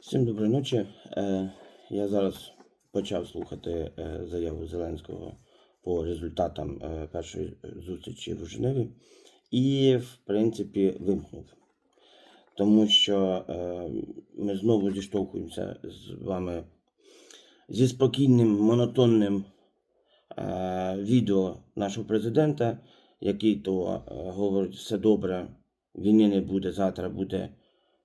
Всім доброї ночі. Е, Я зараз почав слухати е, заяву Зеленського по результатам е, першої зустрічі в Женеві і, в принципі, вимкнув. Тому що ми знову зіштовхуємося з вами зі спокійним, монотонним відео нашого президента, який то говорить все добре, війни не буде, завтра буде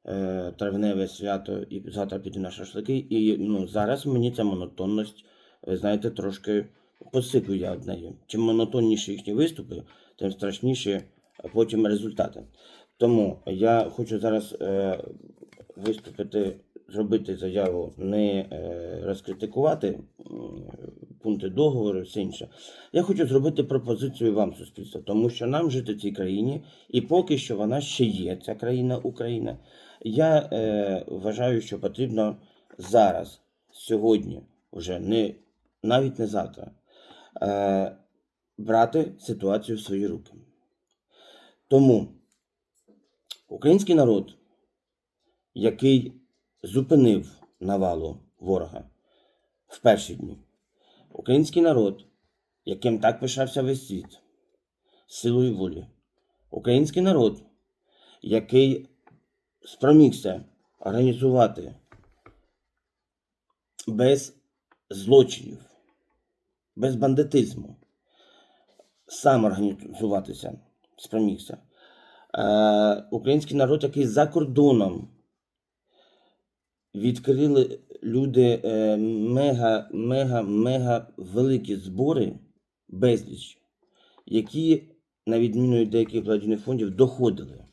е, травневе свято, і завтра піде на шашлики. І ну, зараз мені ця монотонність, ви знаєте, трошки посикує од неї. Чим монотонніші їхні виступи, тим страшніші потім результати. Тому я хочу зараз е, виступити, зробити заяву, не е, розкритикувати м, пункти договору, все інше. Я хочу зробити пропозицію вам, суспільство, тому що нам жити в цій країні, і поки що вона ще є, ця країна Україна. Я е, вважаю, що потрібно зараз, сьогодні, вже не навіть не завтра, е, брати ситуацію в свої руки. Тому український народ, який зупинив навалу ворога в перші дні, український народ, яким так пишався весь світ, силою волі, український народ, який спромігся організувати без злочинів, без бандитизму, сам організуватися спромігся. Е, український народ, який за кордоном відкрили люди е, мега, мега, мега великі збори, безліч, які, на відміну від деяких благодійних фондів, доходили.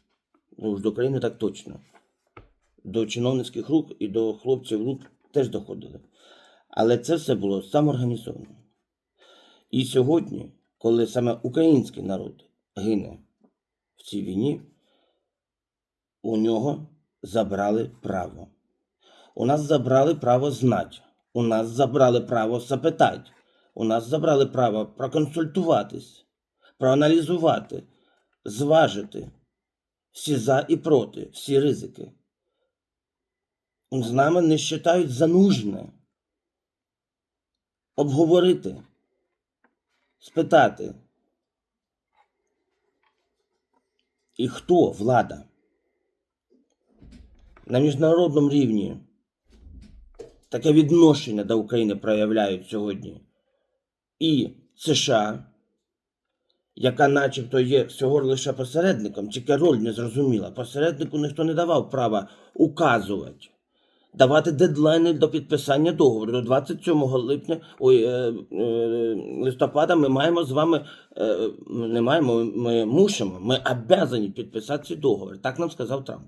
Ну, до країни так точно. До чиновницьких рук і до хлопців рук теж доходили. Але це все було самоорганізовано. І сьогодні, коли саме український народ гине в цій війні, у нього забрали право. У нас забрали право знати. У нас забрали право запитати. У нас забрали право проконсультуватись, проаналізувати, зважити всі за і проти, всі ризики. З нами не вважають за нужне обговорити, спитати. І хто влада? На міжнародному рівні таке відношення до України проявляють сьогодні і США, яка начебто є всього лише посередником, тільки роль не зрозуміла. Посереднику ніхто не давав права указувати, давати дедлайни до підписання договору. До 27 липня, ой, е, е, листопада ми маємо з вами, е, не маємо, ми мусимо, ми обязані підписати цей договор. Так нам сказав Трамп.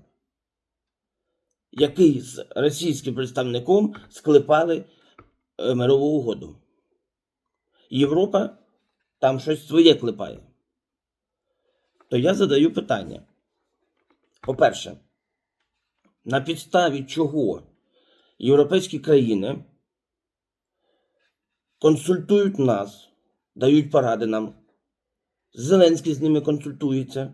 Який з російським представником склепали е, мирову угоду. Європа там щось своє клепає. То я задаю питання. По-перше, на підставі чого європейські країни консультують нас, дають поради нам, Зеленський з ними консультується.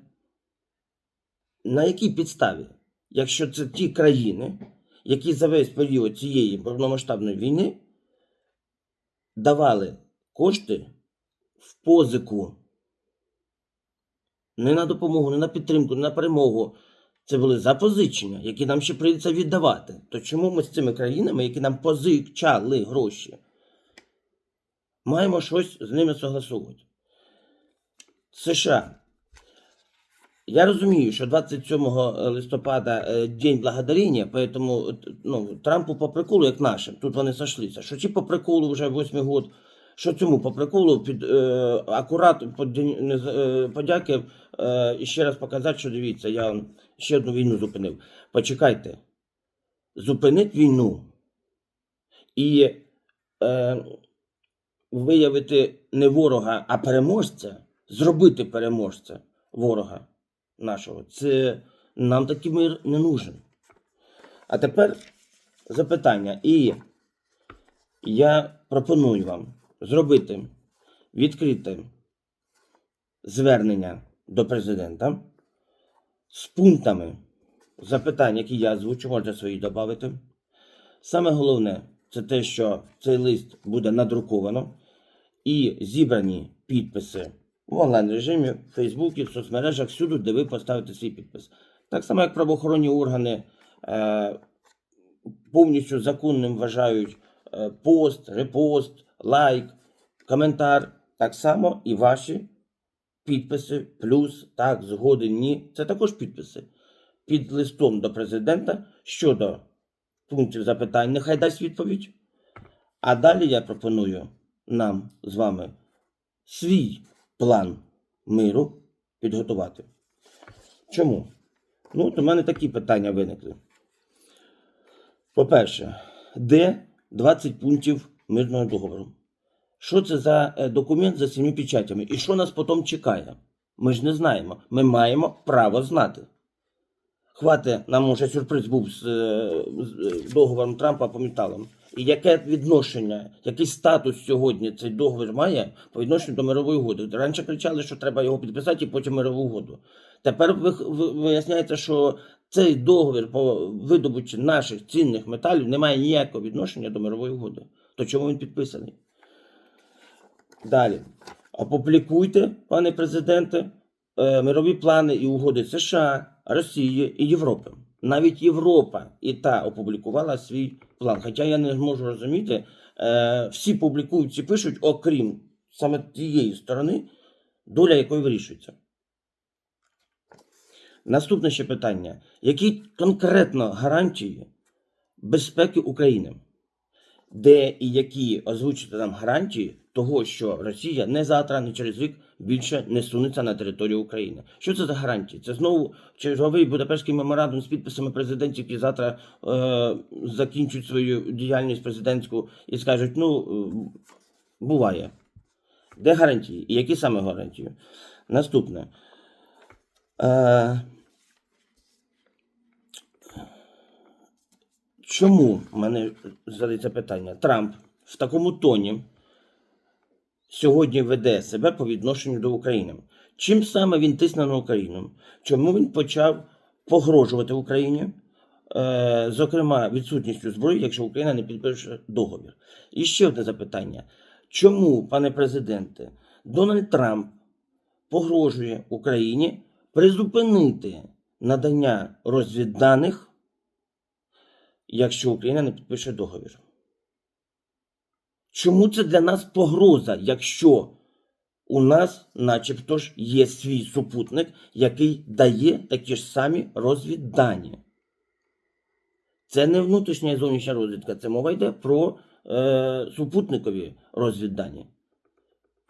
На якій підставі? Якщо це ті країни, які за весь період цієї повномасштабної війни давали кошти в позику. Не на допомогу, не на підтримку, не на перемогу. Це були запозичення, які нам ще прийдеться віддавати. То чому ми з цими країнами, які нам позичали гроші, маємо щось з ними согласовувати? США. Я розумію, що 27 листопада е, День благодарення, поэтому ну, Трампу по приколу, як нашим, тут вони сошлися. Що ті по приколу вже восьмий год, що цьому по приколу під е, акурат по день не е, подяки е, і ще раз показати, що дивіться, я ще одну війну зупинив. Почекайте, зупинить війну і е, виявити не ворога, а переможця, зробити переможця ворога нашого. Це нам такий мир не нужен. А тепер запитання. І я пропоную вам зробити відкрите звернення до президента з пунктами запитань, які я озвучу, можете свої додати, Саме головне це те, що цей лист буде надруковано і зібрані підписи в онлайн режимі, в Фейсбуці, в соцмережах, всюди, де ви поставите свій підпис. Так само, як правоохоронні органи е, повністю законним вважають е, пост, репост, лайк, коментар. Так само і ваші підписи, плюс, так, згоден, ні. Це також підписи. Під листом до президента щодо пунктів запитань, нехай дасть відповідь. А далі я пропоную нам з вами свій план миру підготувати. Чому? Ну, от у мене такі питання виникли. По-перше, де 20 пунктів мирного договору? Що це за е, документ за сім'ю печатями? І що нас потім чекає? Ми ж не знаємо. Ми маємо право знати. Хватить, нам уже сюрприз був з, е, з е, договором Трампа по металам. І яке відношення, який статус сьогодні цей договір має по відношенню до мирової угоди? Раніше кричали, що треба його підписати і потім мирову угоду. Тепер ви- ви- виясняється, що цей договір по видобутті наших цінних металів не має ніякого відношення до мирової угоди. То чому він підписаний? Далі. Опублікуйте, пане президенте, е, мирові плани і угоди США, Росії і Європи. Навіть Європа і та опублікувала свій план. Хоча я не можу розуміти, е, всі публікують, всі пишуть, окрім саме тієї сторони, доля якої вирішується. Наступне ще питання. Які конкретно гарантії безпеки України? Де і які озвучити нам гарантії того, що Росія не завтра, не через рік більше не сунеться на територію України. Що це за гарантії? Це знову черговий Будапештський меморандум з підписами президентів, які завтра е, закінчують свою діяльність президентську і скажуть: ну, е, буває. Де гарантії? І які саме гарантії? Наступне. Е, Чому мене задається питання? Трамп в такому тоні сьогодні веде себе по відношенню до України. Чим саме він тисне на Україну? Чому він почав погрожувати Україні? Е, зокрема, відсутністю зброї, якщо Україна не підпише договір. І ще одне запитання: чому, пане президенте, Дональд Трамп погрожує Україні призупинити надання розвідданих якщо Україна не підпише договір. Чому це для нас погроза, якщо у нас, начебто ж, є свій супутник, який дає такі ж самі розвіддані? Це не внутрішня і зовнішня розвідка, це мова йде про е, супутникові розвіддані.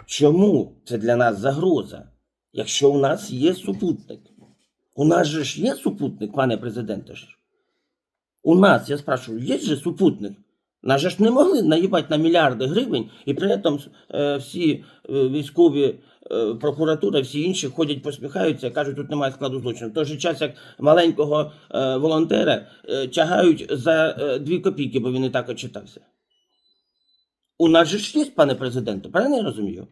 Чому це для нас загроза, якщо у нас є супутник? У нас же ж є супутник, пане президенте ж. У нас, я спрашиваю, є же супутник? Нас же ж не могли наїбати на мільярди гривень, і при цьому е, всі е, військові е, прокуратура, всі інші ходять, посміхаються, кажуть, тут немає складу злочину. В той же час, як маленького е, волонтера е, тягають за е, дві копійки, бо він і так очитався. У нас же ж є, пане президенте, правильно я розумію?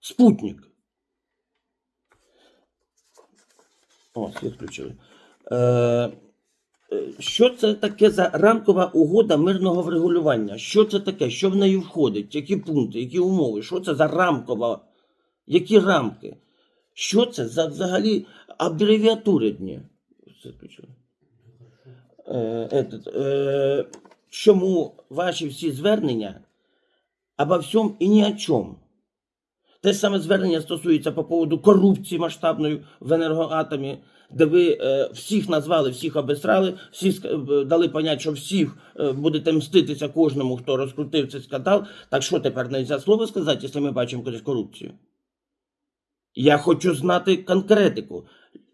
Спутник. О, світ включили. Е, що це таке за рамкова угода мирного врегулювання? Що це таке? Що в неї входить? Які пункти, які умови? Що це за рамкова? Які рамки? Що це за взагалі абревіатури дні? Включили. Е, е, чому ваші всі звернення обо всьому і ні о чому? Те саме звернення стосується по поводу корупції масштабної в енергоатомі, де ви е, всіх назвали, всіх обесрали, всі е, дали понять, що всіх е, будете мститися кожному, хто розкрутив цей скандал. Так що тепер не можна слово сказати, якщо ми бачимо кудись корупцію? Я хочу знати конкретику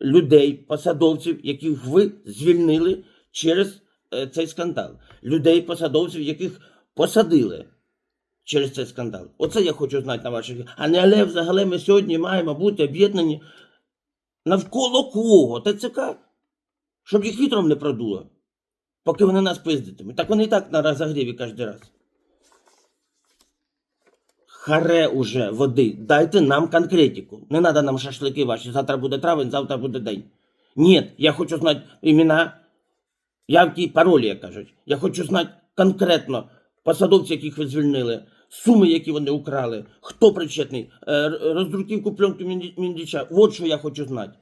людей, посадовців, яких ви звільнили через е, цей скандал. Людей, посадовців, яких посадили через цей скандал. Оце я хочу знати на ваших. А не але взагалі ми сьогодні маємо бути об'єднані навколо кого? ТЦК? Щоб їх вітром не продуло, поки вони нас пиздитимуть. Так вони і так на розогріві кожен раз. Харе уже води. Дайте нам конкретику. Не треба нам шашлики ваші. Завтра буде травень, завтра буде день. Ні, я хочу знати імена, явки, паролі, як кажуть. Я хочу знати конкретно посадовці, яких ви звільнили, суми, які вони украли, хто причетний, е, роздруківку пленки Міндіча. От що я хочу знати.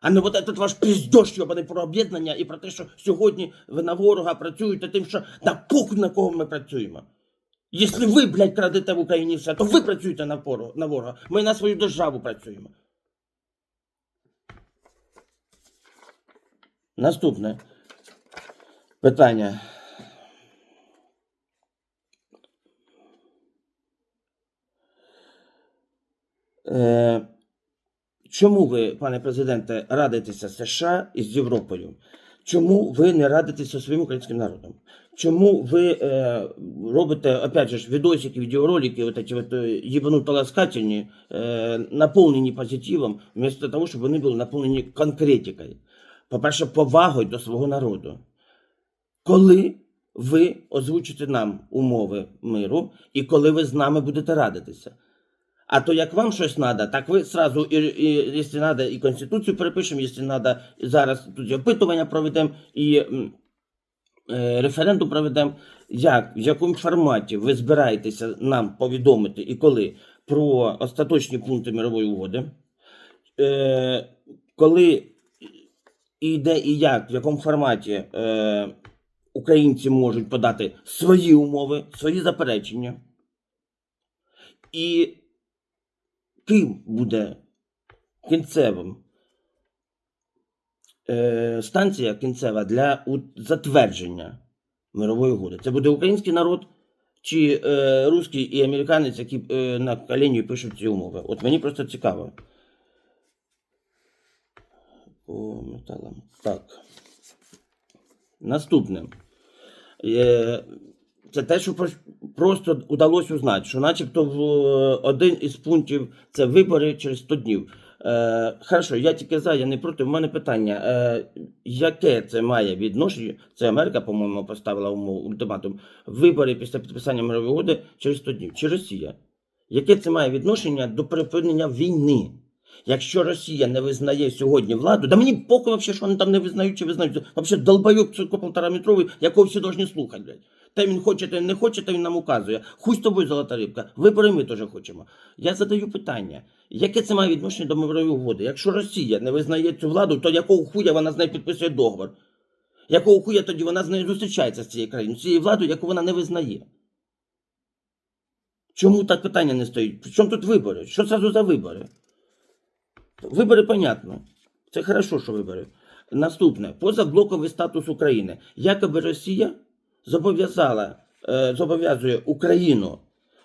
А не от этот ваш піздьош йобаний про об'єднання і про те, що сьогодні ви на ворога працюєте тим, що на похуй на кого ми працюємо. Якщо ви, блядь, крадете в Україні все, то ви працюєте на, на ворога. Ми на свою державу працюємо. Наступне питання. Чому ви, пане президенте, радитеся США і з Європою? Чому ви не радитеся своїм українським народом? Чому ви е, робите, опять же, відосики, відеоролики, вот эти вот е, ебануто-ласкательні, е, наповнені позитивом, вместо того, щоб вони були наповнені конкретикою? По-перше, повагою до свого народу. Коли ви озвучите нам умови миру і коли ви з нами будете радитися? А то як вам щось треба, так ви сразу, і, і, якщо треба, і Конституцію перепишемо, якщо треба, зараз тут опитування проведемо і е, референдум проведемо. Як, в якому форматі ви збираєтеся нам повідомити і коли про остаточні пункти мирової угоди? Е, коли і де і як, в якому форматі е, українці можуть подати свої умови, свої заперечення? І ким буде кінцевим е, станція кінцева для затвердження мирової угоди? Це буде український народ чи е, русський і американець, які е, на коліні пишуть ці умови? От мені просто цікаво. По металам. Так. Наступне. Е, Це те, що просто удалося узнати, що начебто в е, один із пунктів це вибори через 100 днів. Е, хорошо, я тільки за, я не проти. У мене питання: е, яке це має відношення? Це Америка, по-моєму, поставила умову ультиматум. Вибори після підписання мирової угоди через 100 днів. Чи Росія? Яке це має відношення до припинення війни? Якщо Росія не визнає сьогодні владу, да мені похуй вообще, що вони там не визнають чи визнають. Вообще долбойок цирко полтораметровий, якого всі должны слухати, блядь. Та він хоче, та він не хоче, та він нам указує. Хуй з тобою, золота рибка. Вибори ми теж хочемо. Я задаю питання, яке це має відношення до мирової угоди? Якщо Росія не визнає цю владу, то якого хуя вона з нею підписує договор? Якого хуя тоді вона з нею зустрічається з цією країною, з цією владою, яку вона не визнає? Чому так питання не стоїть? При чому тут вибори? Що це за вибори? Вибори, понятно. Це хорошо, що вибори. Наступне, позаблоковий статус України. Якоби Росія зобов'язала, е, зобов'язує Україну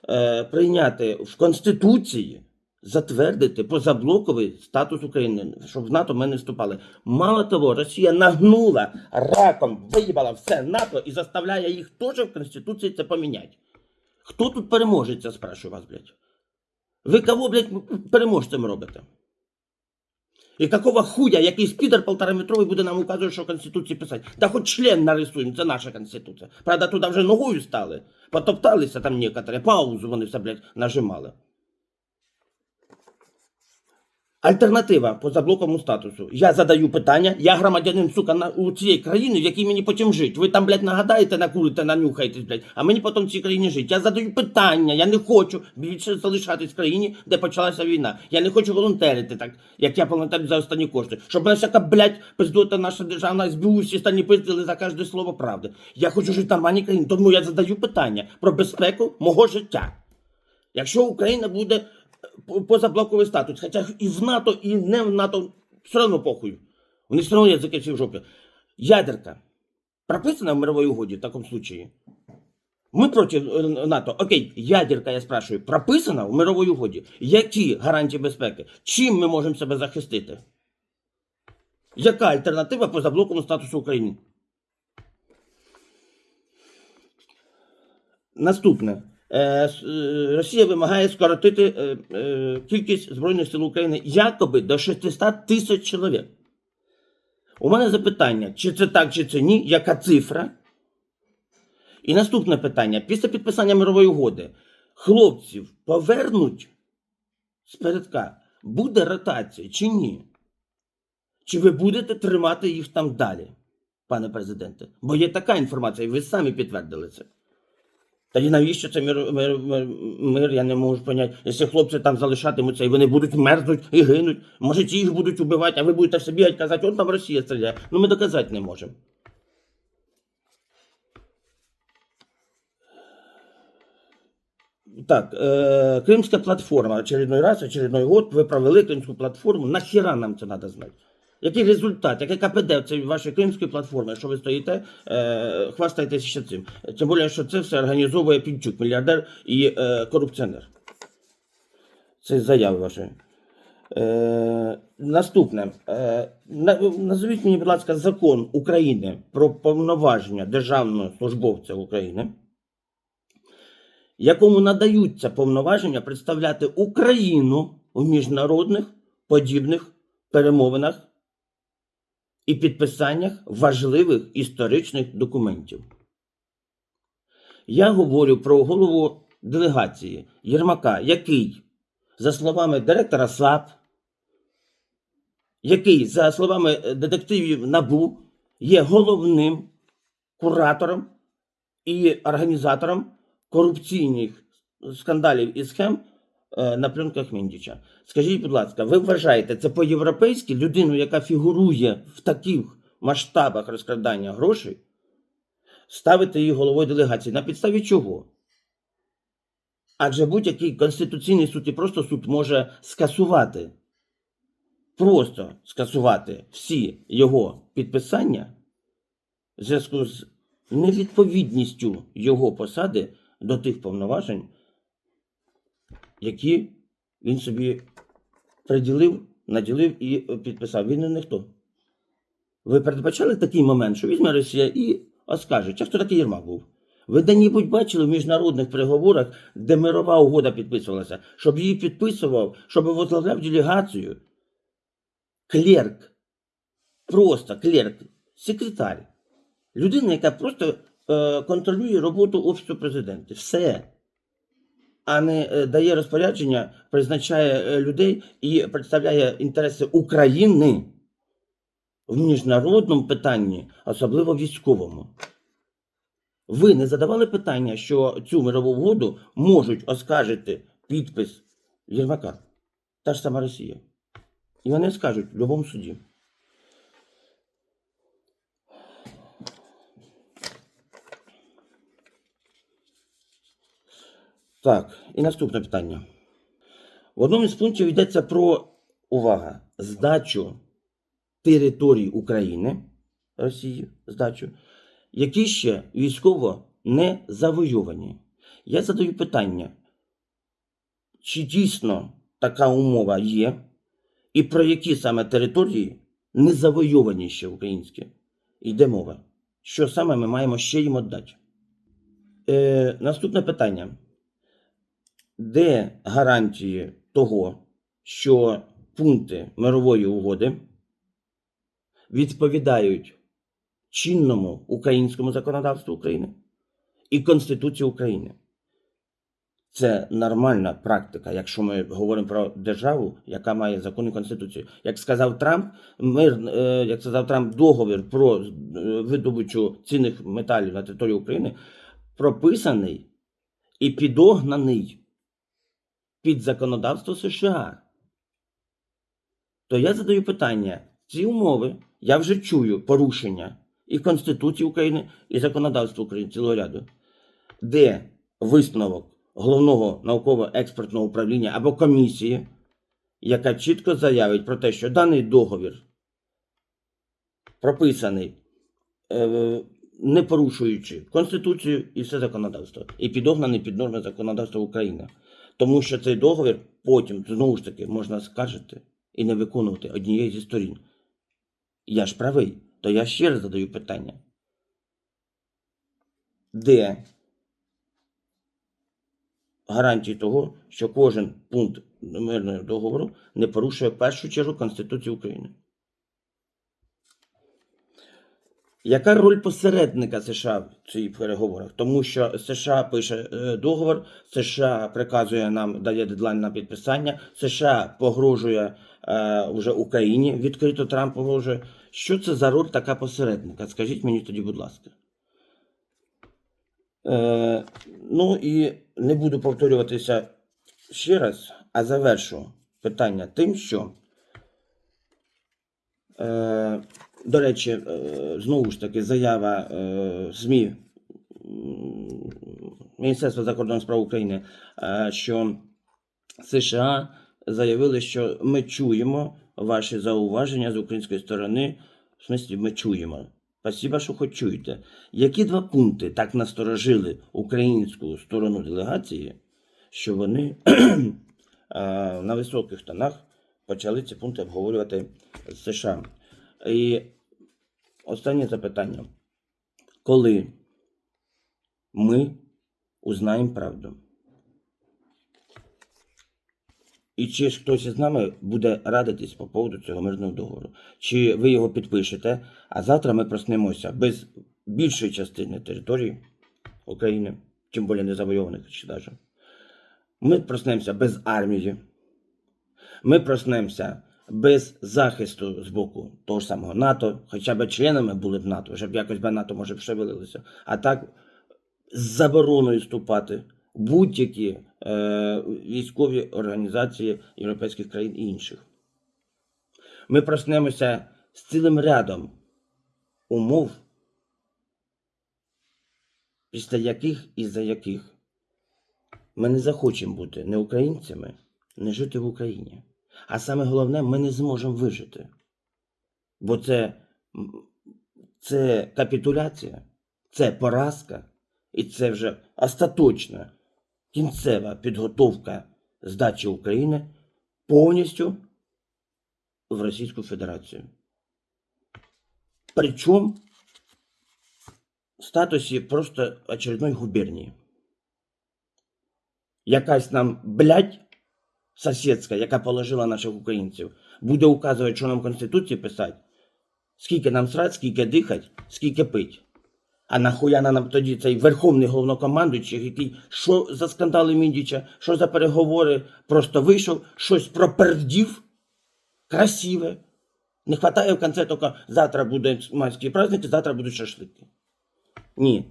е, прийняти в Конституції, затвердити позаблоковий статус України, щоб в НАТО ми не вступали. Мало того, Росія нагнула раком, виїбала все НАТО і заставляє їх теж в Конституції це поміняти. Хто тут переможеться, спрашиваю вас, блядь? Ви кого, блядь, переможцем робите? І какого хуя якийсь підер полтораметровий буде нам указувати, що Конституції писати? Та хоч член нарисуємо, це наша Конституція. Правда, туди вже ногою стали, потопталися там некоторі, паузу вони все, блядь, нажимали. Альтернатива по заблоковому статусу. Я задаю питання, я громадянин, сука, на, у цієї країни, в якій мені потім жити. Ви там, блядь, нагадаєте, накурите, нанюхаєтесь, блядь, а мені потім в цій країні жити. Я задаю питання, я не хочу більше залишатись в країні, де почалася війна. Я не хочу волонтерити так, як я волонтерю за останні кошти. Щоб мене всяка, блядь, пиздота наша державна СБУ, всі останні пиздили за кожне слово правди. Я хочу жити в нормальній країні, тому я задаю питання про безпеку мого життя. Якщо Україна буде позаблоковий статус, хоча і в НАТО, і не в НАТО, все одно похуй. Них все одно язики всі в жопі. Ядерка прописана в мировой угоді в такому случаї. Ми проти е, НАТО. Окей, ядерка, я спрашиваю, прописана в мировій угоді. Які гарантії безпеки? Чим ми можемо себе захистити? Яка альтернатива по заблоковому статусу України? Наступне. Е, е, Росія вимагає скоротити е, кількість Збройних сил України якоби до 600 тисяч чоловік. У мене запитання, чи це так, чи це ні, яка цифра? І наступне питання: після підписання мирової угоди хлопців повернуть з передка, буде ротація чи ні? Чи ви будете тримати їх там далі? пане президенте. Бо є така інформація, і ви самі підтвердили це. Тоді навіщо це мир, мир, мир, мир, я не можу поняти. Якщо хлопці там залишатимуться і вони будуть мерзнуть і гинуть, може ті їх будуть убивати, а ви будете все бігати казати, от там Росія стріляє. Ну ми доказати не можемо. Так, э, Кримська платформа, очередной раз, очередной год, ви провели Кримську платформу. Нахіра нам це треба знати? Який результат, яке КПД цієї вашої кримської платформи, що ви стоїте, е, хвастаєтеся ще цим. Тим більше, що це все організовує Пінчук, мільярдер і е, корупціонер. Це заяви ваші. Е, наступне. Е, на- назвіть мені, будь ласка, закон України про повноваження державного службовця України якому надаються повноваження представляти Україну в міжнародних подібних перемовинах і підписаннях важливих історичних документів. Я говорю про голову делегації Єрмака, який, за словами директора САП, який, за словами е, детективів НАБУ, є головним куратором і організатором корупційних скандалів і схем на пленках Міндіча. Скажіть, будь ласка, ви вважаєте це по-європейськи людину, яка фігурує в таких масштабах розкрадання грошей, ставити її головою делегації? На підставі чого? Адже будь-який конституційний суд і просто суд може скасувати, просто скасувати всі його підписання в зв'язку з невідповідністю його посади до тих повноважень, які він собі приділив, наділив і е, підписав. Він не ніхто. Ви передбачали такий момент, що візьме Росія і оскаже, а хто такий Єрмак був? Ви де-небудь бачили в міжнародних переговорах, де мирова угода підписувалася, щоб її підписував, щоб возглавляв делегацію клерк, просто клерк, секретар. Людина, яка просто е, контролює роботу Офісу президента. Все. А не е, дає розпорядження, призначає е, людей і представляє інтереси України в міжнародному питанні, особливо військовому. Ви не задавали питання, що цю мирову угоду можуть оскаржити підпис Єрмака, та ж сама Росія. І вони скажуть в будь-якому суді. Так, і наступне питання. В одному із пунктів йдеться про увага, здачу територій України, Росії, здачу, які ще військово не завойовані. Я задаю питання, чи дійсно така умова є, і про які саме території не завойовані ще українські? Йде мова. Що саме ми маємо ще їм віддати? Е, наступне питання де гарантії того, що пункти мирової угоди відповідають чинному українському законодавству України і Конституції України. Це нормальна практика, якщо ми говоримо про державу, яка має закон і конституцію. Як сказав Трамп, мир, е, як сказав Трамп, договір про е, видобучу цінних металів на території України прописаний і підогнаний під законодавство США. То я задаю питання: ці умови я вже чую порушення і Конституції України, і законодавства України цілого ряду, де висновок головного науково-експертного управління або комісії, яка чітко заявить про те, що даний договір прописаний, е, не порушуючи Конституцію і все законодавство, і підогнаний під норми законодавства України. Тому що цей договір потім знову ж таки можна скаржити і не виконувати однієї зі сторін. Я ж правий, то я ще раз задаю питання. Де гарантії того, що кожен пункт мирного договору не порушує першу чергу Конституцію України? Яка роль посередника США в цих переговорах? Тому що США пише е, договор, США приказує нам, дає дедлайн на підписання, США погрожує е, вже Україні, відкрито Трамп погрожує, Що це за роль така посередника? Скажіть мені тоді, будь ласка. Е, ну і не буду повторюватися ще раз, а завершу питання тим, що. Е, до речі, е, знову ж таки, заява е, ЗМІ Міністерства закордонних справ України, е, що США заявили, що ми чуємо ваші зауваження з української сторони. В смислі, ми чуємо. Спасибо, що хоч чуєте. Які два пункти так насторожили українську сторону делегації, що вони на високих тонах почали ці пункти обговорювати з США? І останнє запитання. Коли ми узнаємо правду? І чи ж хтось із нами буде радитись по поводу цього мирного договору? Чи ви його підпишете, а завтра ми проснемося без більшої частини території України, тим більше не завойованих ще даже. Ми проснемося без армії. Ми проснемося без захисту з боку того ж самого НАТО, хоча б членами були б НАТО, вже б якось би НАТО може б шевелилося. А так з забороною вступати будь-які е, військові організації європейських країн і інших. Ми проснемося з цілим рядом умов, після яких і за яких ми не захочемо бути не українцями, не жити в Україні. А саме головне, ми не зможемо вижити. Бо це, це капітуляція, це поразка, і це вже остаточна кінцева підготовка здачі України повністю в Російську Федерацію. Причому в статусі просто очередної губернії. Якась нам блядь, сусідська, яка положила наших українців, буде указувати, що нам Конституції писати, скільки нам срать, скільки дихать, скільки пить. А нахуя нам тоді цей верховний головнокомандуючий, який що за скандали Міндіча, що за переговори, просто вийшов, щось пропердів, красиве. Не вистачає в кінці тільки завтра буде майські праздники, завтра будуть шашлики. Ні.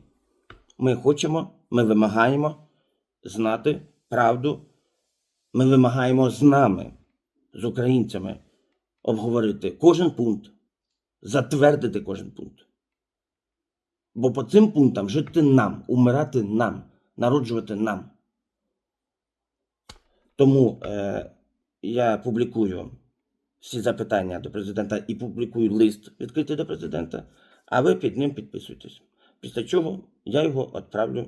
Ми хочемо, ми вимагаємо знати правду. Ми вимагаємо з нами, з українцями, обговорити кожен пункт, затвердити кожен пункт. Бо по цим пунктам жити нам, умирати нам, народжувати нам. Тому е, я публікую всі запитання до президента і публікую лист відкритий до президента, а ви під ним підписуйтесь. Після чого я його відправлю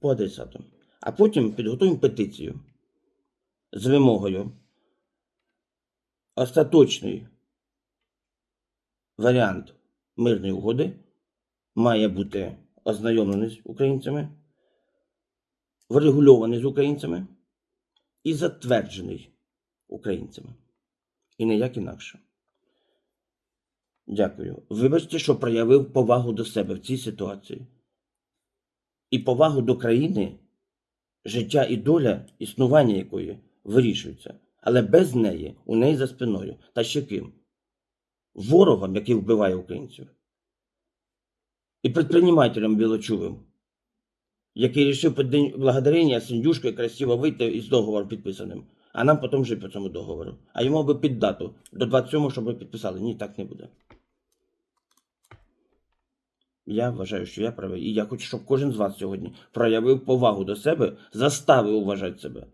по адресату. А потім підготуємо петицію з вимогою остаточний варіант мирної угоди має бути ознайомлений з українцями, врегульований з українцями і затверджений українцями. І ніяк інакше. Дякую. Вибачте, що проявив повагу до себе в цій ситуації. І повагу до країни, життя і доля, існування якої вирішується. Але без неї, у неї за спиною. Та ще ким? Ворогом, який вбиває українців и предпринимателем Білочувим, який рішив під день благодарення з індюшкою красиво вийти із договором підписаним, а нам потім жити по цьому договору. А йому би під дату до 27-го, щоб ви підписали. Ні, так не буде. Я вважаю, що я правий. І я хочу, щоб кожен з вас сьогодні проявив повагу до себе, заставив уважати себе.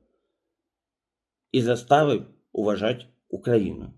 І заставив уважати Україну.